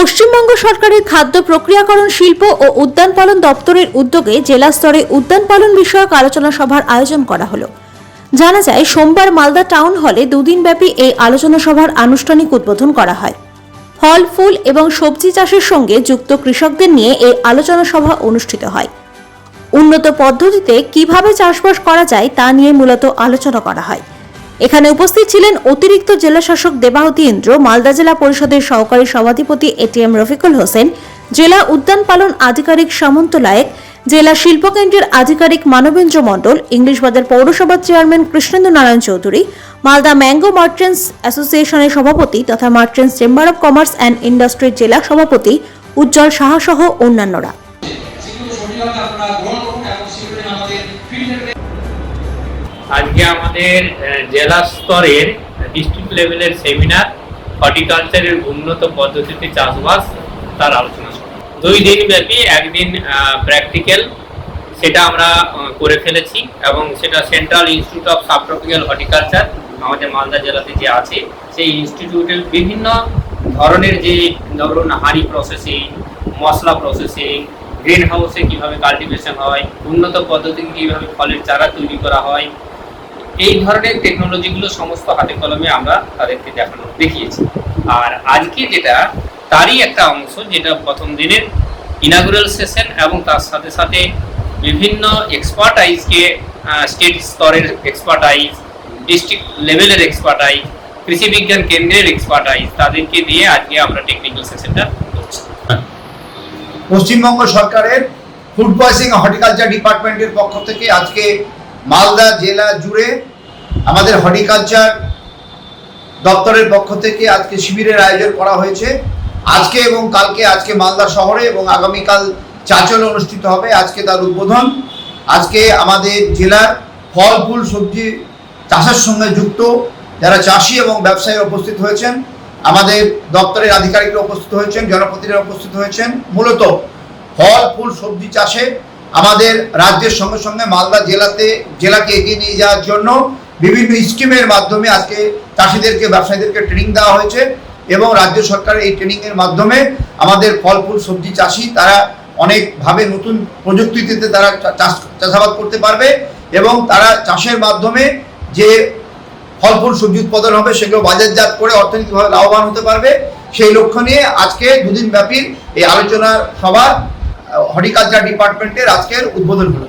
পশ্চিমবঙ্গ সরকারের খাদ্য প্রক্রিয়াকরণ, শিল্প ও উদ্যান পালন দপ্তরের উদ্যোগে জেলা স্তরে উদ্যান পালন বিষয়ক আলোচনা সভার আয়োজন করা হলো। জানা যায়, সোমবার মালদা টাউন হলে দুদিনব্যাপী এই আলোচনা সভার আনুষ্ঠানিক উদ্বোধন করা হয়। ফল, ফুল এবং সবজি চাষের সঙ্গে যুক্ত কৃষকদের নিয়ে এই আলোচনা সভা অনুষ্ঠিত হয়। উন্নত পদ্ধতিতে কীভাবে চাষবাস করা যায় তা নিয়ে মূলত আলোচনা করা হয়। এখানে উপস্থিত ছিলেন অতিরিক্ত জেলা শাসক দেবাহতী ইন্দ্র, মালদা জেলা পরিষদের সহকারী সভাধিপতি এটিএম রফিকুল হোসেন, জেলা উদ্যান পালন আধিকারিক সামন্ত লায়েক, জেলা শিল্পকেন্দ্রের আধিকারিক মানবেন্দ্র মণ্ডল ইংলিশবাজার পৌরসভার chairman Krishnendra Narayan Choudhury, Malda mango merchants অ্যাসোসিয়েশনের সভাপতি তথা merchants chamber of commerce and ইন্ডাস্ট্রির জেলা সভাপতি উজ্জ্বল সাহা সহ অন্যান্যরা। আজকে আমাদের জেলা স্তরের ডিস্ট্রিক্ট লেভেলের সেমিনার হর্টিকালচারের উন্নত পদ্ধতিতে চাষবাস তার আলোচনা। দুই দিন ব্যাপী একদিন প্র্যাকটিক্যাল সেটা আমরা করে ফেলেছি এবং সেটা central institute of subtropical horticulture আমাদের মালদা জেলাতে যে আছে, সেই ইনস্টিটিউটের বিভিন্ন ধরনের যে ধরুন হাঁড়ি প্রসেসিং মশলা প্রসেসিং গ্রিন হাউসে কীভাবে কাল্টিভেশন হয়, উন্নত পদ্ধতিতে কীভাবে ফলের চারা তৈরি করা হয় এই ধরনের টেকনোলজিগুলো সমস্ত হাতে কলমে আমরা তাদেরকে দেখানো, দেখিয়েছি। আর আজকে যেটা, তারই একটা অংশ যেটা প্রথম দিনের ইনাগুরাল সেশন এবং তার সাথে সাথে বিভিন্ন এক্সপার্টাইজকে স্টেট স্তরের এক্সপার্টাইজ ডিস্ট্রিক্ট লেভেলের এক্সপার্টাইজ কৃষি বিজ্ঞান কেন্দ্রের এক্সপার্টাইজ তাদেরকে দিয়ে আজকে আমরা টেকনিক্যাল সেশনটা করছি। পশ্চিমবঙ্গ সরকারের ফুড প্রসেসিং হর্টিকালচার ডিপার্টমেন্টের পক্ষ থেকে আজকে মালদা জেলা জুড়ে আমাদের হর্টিকালচার দপ্তরের পক্ষ থেকে আজকে শিবিরের আয়োজন করা হয়েছে। আজকে এবং কালকে আজকে মালদা শহরে এবং আগামীকাল চাচলে অনুষ্ঠিত হবে আজকে তার উদ্বোধন। আজকে আমাদের জেলার ফল, ফুল, সবজি চাষের সঙ্গে যুক্ত যারা চাষি এবং ব্যবসায়ী উপস্থিত হয়েছেন, আমাদের দপ্তরের আধিকারিকরা উপস্থিত হয়েছেন, জনপ্রতিনিধিরা উপস্থিত হয়েছেন। মূলত ফল, ফুল, সবজি চাষে আমাদের রাজ্যের সঙ্গে সঙ্গে মালদা জেলাতে, জেলাকে এগিয়ে নিয়ে যাওয়ার জন্য বিভিন্ন স্কিমের মাধ্যমে আজকে চাষিদেরকে, ব্যবসায়ীদেরকে ট্রেনিং দেওয়া হয়েছে এবং রাজ্য সরকারের এই ট্রেনিংয়ের মাধ্যমে আমাদের ফল ফুল সবজি চাষি তারা অনেকভাবে নতুন প্রযুক্তিতে তারা চাষ, চাষাবাদ করতে পারবে এবং তারা চাষের মাধ্যমে যে ফল ফুল সবজি উৎপাদন হবে সেগুলো বাজারজাত করে অর্থনৈতিকভাবে লাভবান হতে পারবে। সেই লক্ষ্য নিয়ে আজকে দুদিন ব্যাপী এই আলোচনা সভা হর্টিকালচার ডিপার্টমেন্টের আজকের উদ্বোধন হলো।